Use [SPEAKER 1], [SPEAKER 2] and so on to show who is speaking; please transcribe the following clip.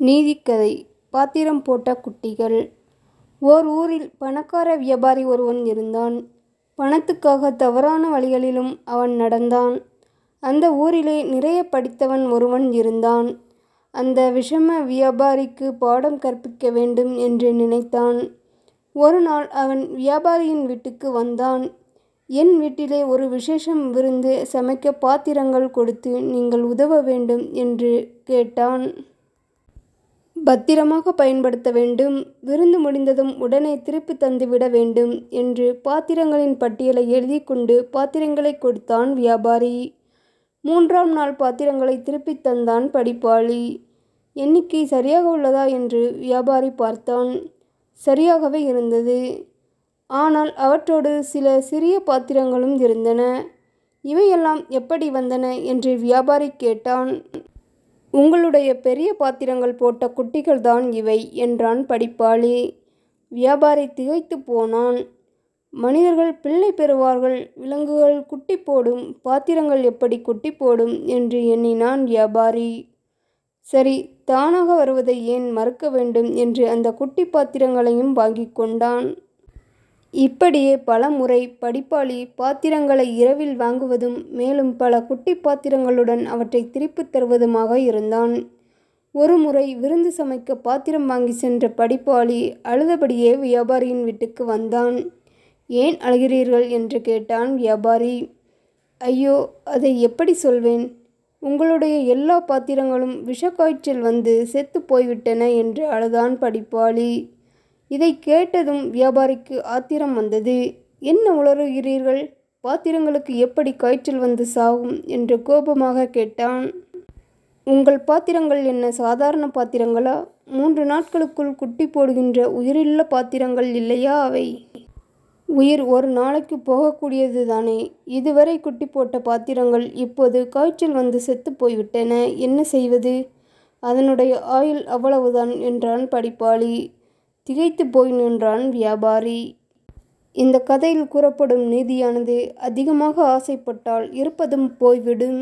[SPEAKER 1] நீதிக்கதை பாத்திரம் போட்ட குட்டிகள் ஓர் ஊரில் பணக்கார வியாபாரி ஒருவன் இருந்தான். பணத்துக்காக தவறான வழிகளிலும் அவன் நடந்தான். அந்த ஊரிலே நிறைய படித்தவன் ஒருவன் இருந்தான். அந்த விஷம வியாபாரிக்கு பாடம் கற்பிக்க வேண்டும் என்று நினைத்தான். ஒரு நாள் அவன் வியாபாரியின் வீட்டுக்கு வந்தான். என் வீட்டிலே ஒரு விசேஷம் விருந்து சமைக்க பாத்திரங்கள் கொடுத்து நீங்கள் உதவ வேண்டும் என்று கேட்டான். பத்திரமாக பயன்படுத்த வேண்டும். விருந்து முடிந்ததும் உடனே திருப்பி தந்துவிட வேண்டும் என்று பாத்திரங்களின் பட்டியலை எழுதி கொண்டு பாத்திரங்களை கொடுத்தான் வியாபாரி. மூன்றாம் நாள் பாத்திரங்களை திருப்பித் தந்தான் படிப்பாளி. எண்ணிக்கை சரியாக உள்ளதா என்று வியாபாரி பார்த்தான். சரியாகவே இருந்தது. ஆனால் அவற்றோடு சில சிறிய பாத்திரங்களும் இருந்தன. இவையெல்லாம் எப்படி வந்தன? என்று வியாபாரி கேட்டான். உங்களுடைய பெரிய பாத்திரங்கள் போட்ட குட்டிகள் தான் இவை என்றான் படிப்பாளி. வியாபாரி திகைத்துப் போனான். மனிதர்கள் பிள்ளை பெறுவார்கள் விலங்குகள் குட்டி போடும் பாத்திரங்கள் எப்படி குட்டி போடும்? என்று எண்ணினான் வியாபாரி. சரி தானாக வருவதை ஏன் மறுக்க வேண்டும் என்று அந்த குட்டி பாத்திரங்களையும் வாங்கிக் கொண்டான். இப்படியே பல முறை படிப்பாளி பாத்திரங்களை இரவில் வாங்குவதும் மேலும் பல குட்டி பாத்திரங்களுடன் அவற்றை திருப்பித் தருவதுமாக இருந்தான். ஒரு முறை விருந்து சமைக்க பாத்திரம் வாங்கிச் சென்ற படிப்பாளி அழுதபடியே வியாபாரியின் வீட்டுக்கு வந்தான். ஏன் அழுகிறீர்கள்? என்று கேட்டான் வியாபாரி. ஐயோ அதை எப்படி சொல்வேன். உங்களுடைய எல்லா பாத்திரங்களும் விஷக்காய்ச்சல் வந்து செத்து போய்விட்டன என்று அழுதான் படிப்பாளி. இதை கேட்டதும் வியாபாரிக்கு ஆத்திரம் வந்தது. என்ன உளறுகிறீர்கள்? பாத்திரங்களுக்கு எப்படி காய்ச்சல் வந்து சாகும்? என்று கோபமாக கேட்டான். உங்கள் பாத்திரங்கள் என்ன சாதாரண பாத்திரங்களா? மூன்று நாட்களுக்குள் குட்டி போடுகின்ற உயிருள்ள பாத்திரங்கள் இல்லையா அவை? உயிர் ஒரு நாளைக்கு போகக்கூடியது தானே இதுவரை குட்டி போட்ட பாத்திரங்கள் இப்போது காய்ச்சல் வந்து செத்து போய்விட்டன. என்ன செய்வது? அதனுடைய ஆயுள் அவ்வளவுதான் என்றான் படிப்பாளி. திகைத்துப் போய் நின்றான் வியாபாரி. இந்த கதையில் கூறப்படும் நீதியானது அதிகமாக ஆசைப்பட்டால் இருப்பதும் போய்விடும்.